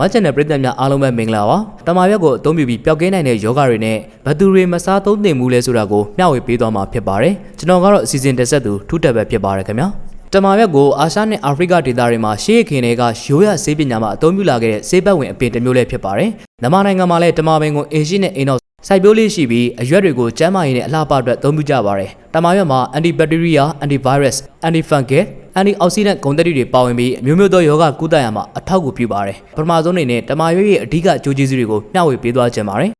ဝမ်းချန်တဲ့ပြည်သက်များအားလုံးပဲမင်္ဂလာပါတမာရွက်ကိုအသုံးပြုပြီးပျောက်ကင်းနိုင်တဲ့ယောဂတွေနဲ့ဘသူတွေမစားသုံးသင့်ဘူးလဲဆိုတာကိုမျှဝေပေးသွားမှာဖြစ်ပါတယ်ကျွန်တော်ကတော့အစီအစဉ်တက်ဆက်သူထူးတက်ပဲဖြစ်ပါတယ်ခင်ဗျာတမာရွက်ကိုအာရှနဲ့အာဖရိကဒေသတွေမှာရှေးခင်တွေကရိုးရဆေးပညာမှာအသုံးပြုလာခဲ့တဲ့ဆေးပတ်ဝင်အပင်တစ်မျိုးလည်းဖြစ်ပါတယ်မြန်မာနိုင်ငံမှာလည်းတမာပင်ကိုအင်ရှိနဲ့အိမ်တော့စိုက်ပျိုးလေးရှိပြီးအရွက်တွေကိုကျန်းမာရေးနဲ့အလှပအတွက်အသုံးပြုကြပါတယ်တမာရွက်မှာ antibacteria antivirus antifungal antioxidant ဂုဏ်သတ္တိတွေပါဝင်ပြီးအမျိုးမျိုးသောယောဂကုသရာမှာအထောက်အကူပြုပါတယ်ပထမဆုံးအနေနဲ့တမာရွက်ရဲ့အဓိကအကျိုးကျေးဇူးတွေကိုမျှဝေပေးသွားခြင်းပါတယ်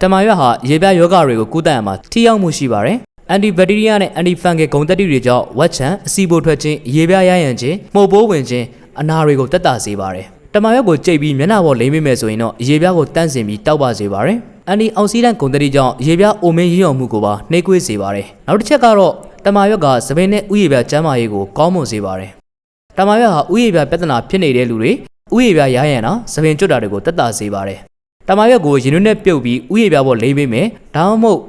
တမာရွက်ဟာရေပြားယောဂတွေကိုကုသရမှာထိရောက်မှုရှိပါတယ်အန်တီဘက်တီးရီးယားနဲ့အန်တီဖန်ဂယ်ဂုဏ်သတ္တိတွေကြောင့်ဝက်ချံအစီပိုထွက်ခြင်းရေပြားရရန်ခြင်းမှုတ်ပိုးဝင်ခြင်းအနာတွေကိုတက်တာစေပါတယ်တမာရွက်ကိုကြိတ်ပြီးမျက်နှာပေါ်လိမ့်မိမယ်ဆိုရင်တော့ရေပြားကိုတန့်စင်ပြီးတောက်ပါစေပါတယ်အန်တီအောက်ဆီဒန့်ဂုဏ်သတ္တိကြောင့်ရေပြားအိုမင်းရင်းအောင်မှုကိုပါနှိပ်ကွေးစေပါတယ်နောက်တစ်ချက်ကတော့ တမာရွက်ကသပင်နဲ့ဥယျာပြားကျန်းမာရေးကိုကောင်းမွန်စေပါတယ်တမာရွက်ဟာဥယျာပြားပြဿနာဖြစ်နေတဲ့လူတွေဥယျာပြားရရန်တာသပင်ကျွတ်တာတွေကိုတက်တာစေပါတယ်တမာရွက်ကိုရင်နွနဲ့ပြုတ်ပြီးဥယျာပြားပေါ်လိမ့်မိမယ်ဒါမှမဟုတ်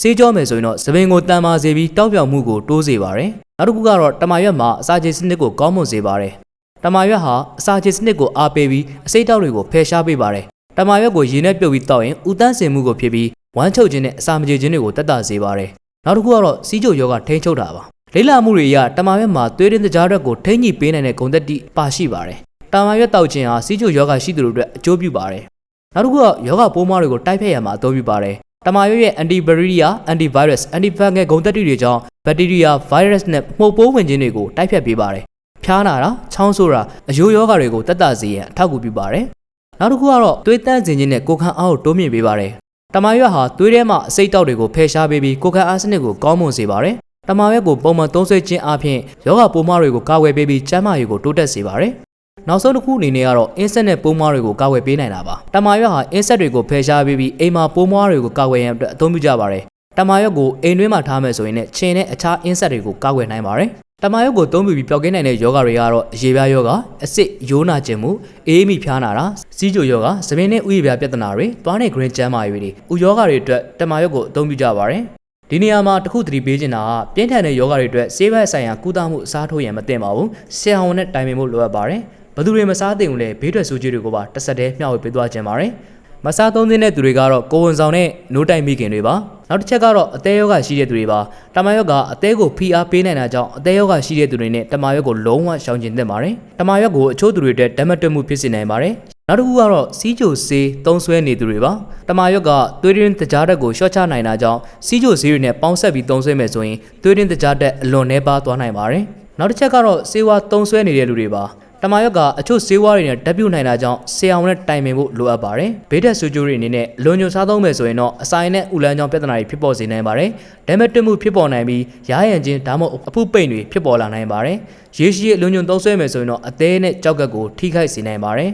စေးကြောမယ်ဆိုရင်တော့သပင်ကိုတန်မာစေပြီးတောက်ပြောင်မှုကိုတိုးစေပါတယ်။နောက်တစ်ခုကတော့တမာရွက်မှာအစာချေစနစ်ကိုကောင်းမွန်စေပါတယ်။တမာရွက်ဟာအစာချေစနစ်ကိုအားပေးပြီးအစိတ်တောက်တွေကိုဖယ်ရှားပေးပါတယ်။တမာရွက်ကိုရေနဲ့ပြုတ်ပြီးတောက်ရင်ဥတန်းစင်မှုကိုဖြစ်ပြီးဝမ်းချုပ်ခြင်းနဲ့အစာမကြေခြင်းတွေကိုတက်တာစေပါတယ်။ နောက်တစ်ခုကတော့စီးချိုယောဂထိန်းချုပ်တာပါ။လိမ့်လာမှုတွေအရတမာရွက်မှာသွေးရင်းတကြားရက်ကိုထိန်းညှိပေးနိုင်တဲ့ဂုဏ်သက်တိပါရှိပါတယ်။တမာရွက်တောက်ခြင်းဟာစီးချိုယောဂရှိသူတို့အတွက်အကျိုးပြုပါတယ်။နောက်တစ်ခုကယောဂပိုးမွားတွေကိုတိုက်ဖျက်ရမှာအသုံးပြုပါတယ်။တမာရွက်ရဲ့ antibacteria, antivirus, antifungal ဂုဏ်သတ္တိတွေကြောင့် bacteria, virus နဲ့မှုတ်ပိုးဝင်ခြင်းတွေကိုတိုက်ဖျက်ပေးပါတယ်။ဖျားနာတာ၊ချောင်းဆိုးတာအယိုးယောဂါတွေကိုတက်တာစေရန်အထောက်အကူပြုပါတယ်။နောက်တစ်ခုကတော့သွေးတန့်စင်ခြင်းနဲ့ကိုယ်ခံအားကိုတိုးမြင့်ပေးပါတယ်။ တမာရွက်ဟာသွေးထဲမှာအစိတ်တောက်တွေကိုဖယ်ရှားပေးပြီးကိုယ်ခံအားစနစ်ကိုကောင်းမွန်စေပါတယ်။တမာရွက်ကိုပုံမှန်သုံးစွဲခြင်းအပြင်ယောဂပိုးမွားတွေကိုကာကွယ်ပေးပြီးကျန်းမာရေးကိုတိုးတက်စေပါတယ်။နောက်ဆုံးတစ်ခုအနေနဲ့ကတော့အင်းဆက်နဲ့ပိုးမွားတွေကိုကာကွယ်ပေးနိုင်တာပါ။တမာရွက်ဟာအင်းဆက်တွေကိုဖယ်ရှားပေးပြီးအိမ်မှာပိုးမွားတွေကိုကာကွယ်ရန်အတွက်အသုံးပြုကြပါတယ်။တမာရွက်ကိုအိမ်တွင်းမှာထားမယ်ဆိုရင်လည်းခြင်နဲ့အခြားအင်းဆက်တွေကိုကာကွယ်နိုင်ပါတယ်။ တမာရွက်ကိုသုံးပြုပြီးပျောက်ကင်းနိုင်တဲ့ယောဂတွေကတော့အရေပြားယောဂအစစ်ရိုးနာကျင်မှုအေးမိဖျားနာတာစီးကြိုယောဂသပင်နဲ့ဥယျာပြားပြဿနာတွေတွားနဲ့ green ကျန်းမာရေးတွေဥယောဂတွေအတွက်တမာရွက်ကိုအသုံးပြုကြပါတယ်။ဒီနေရာမှာတစ်ခုသတိပေးချင်တာကပြင်းထန်တဲ့ယောဂတွေအတွက်ဆေးဘက်ဆိုင်ရာကုသမှုအစားထိုးရန်မသင့်ပါဘူး။ဆရာဝန်နဲ့တိုင်ပင်ဖို့လိုအပ်ပါတယ်။ဘယ်သူတွေမစားသင့်ဘူးလဲဘေးထွက်ဆိုးကြီးတွေကိုပါတစ်ဆက်တည်းမျှဝေပေးသွားခြင်းပါတယ်။မစားသုံးသင့်တဲ့သူတွေကတော့ကိုဝန်ဆောင်နဲ့နိုးတိုင်မိခင်တွေပါ။ နောက်တစ်ချက်ကတော့အသေးယောဂရှိတဲ့သူတွေပါ။တမာယောဂအသေးကိုဖိအားပေးနိုင်တာကြောင့်အသေးယောဂရှိတဲ့သူတွေနဲ့တမာယောဂကိုလုံးဝရှောင်ကျဉ်သင့်ပါတယ်။တမာယောဂကိုအချို့သူတွေအတွက်ဓာတ်မတွက်မှုဖြစ်စေနိုင်ပါတယ်။နောက်တစ်ခုကတော့စီးကြိုဆေးသုံးဆွဲနေသူတွေပါတမာရွက်ကသွေးရင်းတကြားတက်ကိုရှော့ချနိုင်တာကြောင့်စီးကြိုဆေးတွေနဲ့ပေါင်းဆက်ပြီးသုံးဆွဲမယ်ဆိုရင်သွေးရင်းတကြားတက်အလွန်နှဲပါသွားနိုင်ပါတယ်နောက်တစ်ချက်ကတော့ဆေးဝါးသုံးဆွဲနေတဲ့လူတွေပါ တမာရွက်ကအချို့ဆေးဝါးတွေနဲ့တက်ပြုတ်နိုင်တာကြောင့်ဆရာဝန်နဲ့တိုင်ပင်ဖို့လိုအပ်ပါတယ်ဘေးတက်ဆူကျိုးတွေအနေနဲ့လွန်ညွန်စားသုံးမယ်ဆိုရင်တော့အဆိုင်နဲ့ဥလန်းကြောင့်ပြဿနာတွေဖြစ်ပေါ်စေနိုင်ပါတယ်ဒါမဲ့တွမှုဖြစ်ပေါ်နိုင်ပြီးရားရန်ချင်းဒါမှမဟုတ်အဖုပိန်တွေဖြစ်ပေါ်လာနိုင်ပါတယ်ရေရှိရဲ့လွန်ညွန်သုံးဆွဲမယ်ဆိုရင်တော့အသေးနဲ့ကြောက်ကက်ကိုထိခိုက်စေနိုင်ပါတယ်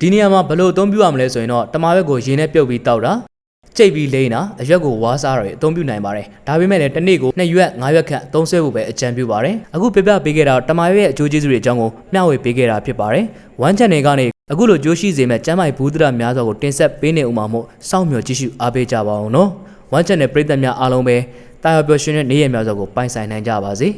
ဒီနေရာမှာဘယ်လိုအသုံးပြုရမလဲဆိုရင်တော့တမာရွက်ကိုရေနဲ့ပြုတ်ပြီးတောက်တာ ကြိတ်ပြီးလိမ့်တာအရွက်ကိုဝါးစားတွေအသုံးပြုနိုင်ပါတယ်ဒါပေမဲ့လည်းတစ်နေ့ကို2ရွက်5ရွက်ခန့်အသုံးဆွဲဖို့ပဲအကြံပြုပါတယ်အခုပြပြပေးခဲ့တာတမာရွက်ရဲ့အကျိုးကျေးဇူးတွေအကြောင်းကိုမျှဝေပေးခဲ့တာဖြစ်ပါတယ် One Channel ကနေအခုလိုကြိုးရှိစေမဲ့ကျမ်းမိုက်ဘူးဒရများစွာကိုတင်ဆက်ပေးနေဦးမှာမို့စောင့်မျှော်ကြည့်ရှုအားပေးကြပါအောင်နော် One Channel ပရိသတ်များအားလုံးပဲတာယာပျော်ရွှင်တဲ့နေ့ရက်များစွာကိုပိုင်ဆိုင်နိုင်ကြပါစေ